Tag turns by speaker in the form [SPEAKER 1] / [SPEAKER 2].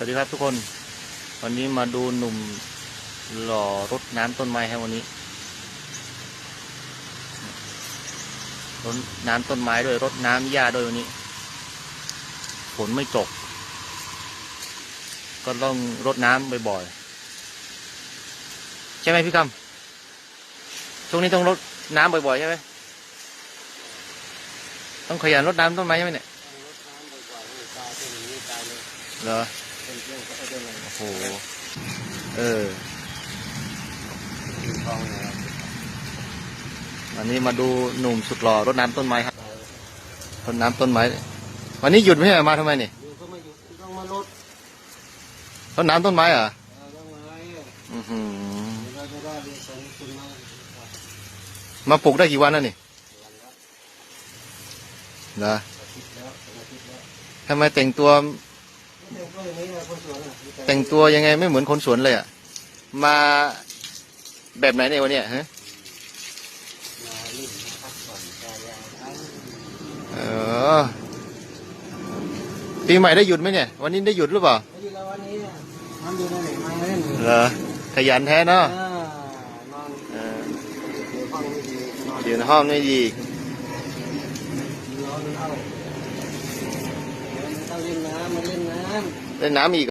[SPEAKER 1] สวัสดีครับทุกคน วันนี้มาดูหนุ่มหล่อรดน้ำต้นไม้ให้วันนี้รดน้ำต้นไม้ด้วยรดน้ำหญ้าด้วยวันนี้ฝนไม่ตก ก็ต้องรดน้ำบ่อยๆใช่ไหมพี่คำช่วงนี้ต้องรดน้ำบ่อยๆใช่ไหมต้องขยันรดน้ำต้นไม้ใช่ไหมเนี่ย
[SPEAKER 2] รดน้ำบ่อยๆนี่ตายเป็นอย่างนี้ตายเลย
[SPEAKER 1] เหรอ โอ้โห เออ
[SPEAKER 2] กินทองนะครับ
[SPEAKER 1] วันนี้มาดูหนุ่มสุดหล่อรดน้ำต้นไม้ครับรดน้ำต้นไม้ วันนี้หยุดไม่ใช่หรอมาทำไมนี่
[SPEAKER 2] อยู่ก็ไม่อยู่ต้องมาลด
[SPEAKER 1] รดน้ำต้นไม้เหรอ
[SPEAKER 2] เออต้องมาไอ้
[SPEAKER 1] อือหือ
[SPEAKER 2] มา
[SPEAKER 1] ปลูกได้กี่วันแล้วนี่
[SPEAKER 2] นะ
[SPEAKER 1] เหรอ
[SPEAKER 2] อาทิตย์แล้วอาทิตย์แล้ว
[SPEAKER 1] ทำไมแต่งตัว
[SPEAKER 2] แต่งตัวอย่างนี้นะคนสวนอะมี
[SPEAKER 1] แต่งตัวยังไงไม่เหมือนคนสวนเลยอะ มาแบบไหนในยวันเนี้ยฮะ
[SPEAKER 2] มาลิ่นมาพักผ่อนกายยาวทั้ง
[SPEAKER 1] เออปีใหม่ได้หยุดไหมเนี่ย วันนี้ได้หยุดหรือเปล่า
[SPEAKER 2] แล้วอยู่แล้ววันนี้อะมันอยู่ในไหนมาเล่นอยู่
[SPEAKER 1] เหรอขยันแท้เนาะ
[SPEAKER 2] อ่านอน
[SPEAKER 1] เออ
[SPEAKER 2] อยู่ห้องไม่ดีนอน
[SPEAKER 1] อยู่ในห้องนี่ดี
[SPEAKER 2] ร้อนเข้าเดี๋ยวมันต้องเล่นน้ำมาเล่นน้ำ
[SPEAKER 1] เล่นน้ำอีก